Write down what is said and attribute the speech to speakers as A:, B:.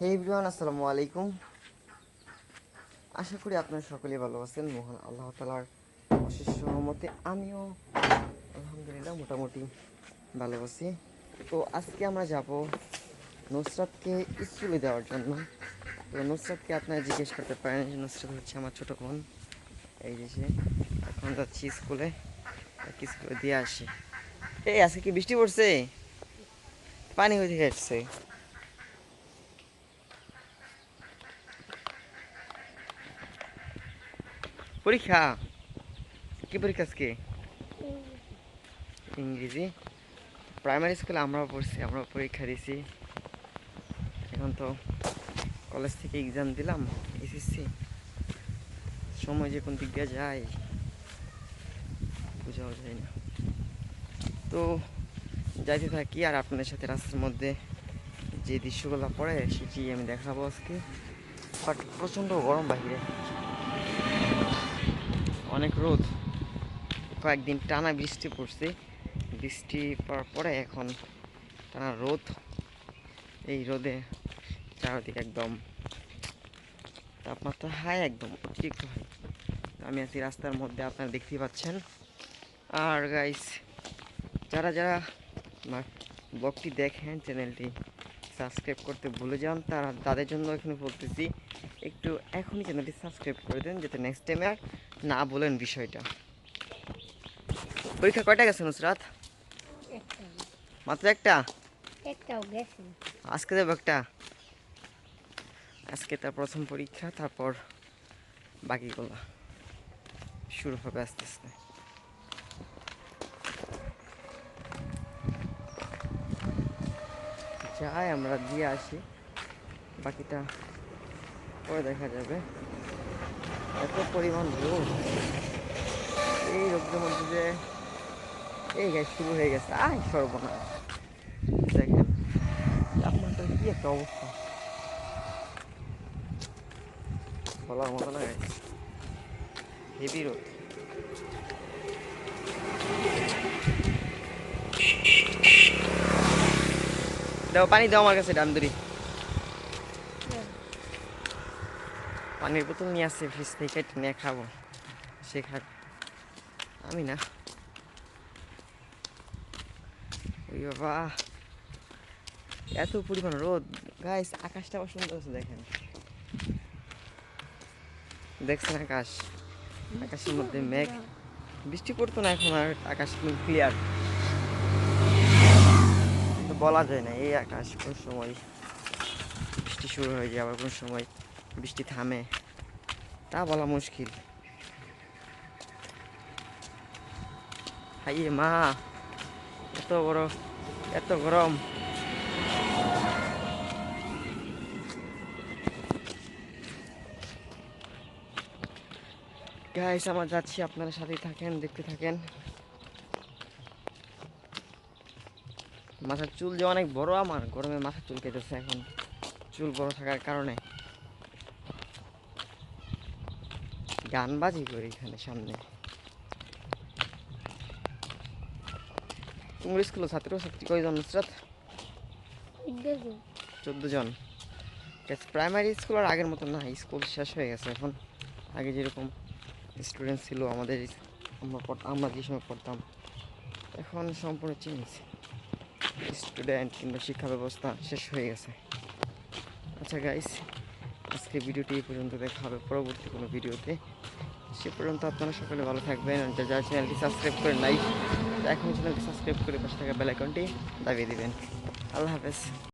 A: হে আসসালামু আলাইকুম। আশা করি আপনারা ভালো আছেন। আল্লাহ তালার অশেষ সহমতে আমিও আলহামদুলিল্লাহ মোটামুটি ভালো আছি। তো আজকে আমরা যাব নুসরাতকে স্কুলে দেওয়ার জন্য। তো নুসরাতকে আপনারা জিজ্ঞেস করতে পারেন নুসরাত হচ্ছে আমার ছোটো বোন। এই যে সে এখন যাচ্ছি স্কুলে স্কুলে দিয়ে আসি। এই আজকে কি বৃষ্টি পড়ছে? পানি হয়ে আসছে? পরীক্ষা? কি পরীক্ষা আজকে? ইংরেজি। প্রাইমারি স্কুলে আমরাও পড়ছি, আমরাও পরীক্ষা দিছি। এখন তো কলেজ থেকে এক্সাম দিলাম এসএসসি সময় যে কোন দিক দিয়ে যায়, বোঝাও যায় না। তো যাইতে থাকি আর আপনাদের সাথে রাস্তার মধ্যে যে দৃশ্যগুলো পড়ে, সেটি আমি দেখাবো আজকে। বাট প্রচণ্ড গরম বাহিরে। অনেক রোদ। কয়েকদিন টানা বৃষ্টি পড়ছে। বৃষ্টি পড়ার পরে এখন টানা রোদ। এই রোদে চারদিকে একদম তাপমাত্রা হাই একদম অতিরিক্ত হাই আমি আছি রাস্তার মধ্যে, আপনারা দেখতেই পাচ্ছেন। আর গাইস যারা যারা আমার ব্লগটি দেখেন চ্যানেলটি সাবস্ক্রাইব করতে ভুলে যান তারা তাদের জন্য এখানে বলতেছি একটু এখনই চ্যানেলটি সাবস্ক্রাইব করে দেন যাতে নেক্সট টাইমে আর না বলেন বিষয়টা। পরীক্ষা কয়টা গেছে নুসরাত? মাত্র একটা?
B: একটাও গেছে।
A: আজকে দেবো একটা। আজকে তার প্রথম পরীক্ষা তারপর বাকিগুলো। শুরু হবে আস্তে আস্তে। যাই আমরা দিয়ে আসি। বাকিটা পরে দেখা যাবে। এত পরিমাণ রোদ এই রোদের মধ্যে যে এই গাছ শুরু হয়ে গেছে। আয়, সর্বনাশ। দেখেন, তাপমাত্রা কি একটা অবস্থা। বলার মতো না হেভি রোদ। দাও, পানি দাও আমার কাছে ডামদুরি পানির বোতল নিয়ে আসছে, ফ্রিজ থেকে নিয়ে খাব। সে খাক। আমি না। ওই বাবা। এত পরিমাণ রোদ। গাইস আকাশটা আবার সুন্দর আছে দেখেন। দেখছেন আকাশ? আকাশের মধ্যে মেঘ। বৃষ্টি পড়তো না এখন আর, আকাশ ক্লিয়ার বলা যায় না, এই আকাশ কোন সময় বৃষ্টি শুরু হয়ে যায়, আবার কোন সময় বৃষ্টি থামে, তা বলা মুশকিল। হাইয়ে মা, এত বড়, এত গরম। গাইস আমার যাচ্ছি, আপনারা সাথেই থাকেন, দেখতে থাকেন। মাথার চুল যে অনেক বড় আমার গরমে মাথার চুল কেটেছে এখন। চুল বড় থাকার কারণে। গান বাজি করি এখানে সামনে। তোমার স্কুলে ছাত্র ছাত্রী কয়জন নুসরাত? চোদ্দ জন প্রাইমারি স্কুল আর আগের মতো না স্কুল শেষ হয়ে গেছে এখন। আগে যেরকম স্টুডেন্ট ছিল আমাদের আমরা আমরা যে সময় পড়তাম এখন সম্পূর্ণ চেঞ্জ স্টুডেন্ট কিংবা শিক্ষা ব্যবস্থা শেষ হয়ে গেছে। আচ্ছা গাইস আজকে ভিডিওটি এই পর্যন্ত, দেখা হবে পরবর্তী কোনো ভিডিওতে। সে পর্যন্ত আপনারা সকলে ভালো থাকবেন। আর যারা চ্যানেলটি সাবস্ক্রাইব করে নাই এখন চ্যানেলটি সাবস্ক্রাইব করে পাশে থাকা বেল আইকনটি দাবিয়ে দেবেন। আল্লাহ হাফেজ।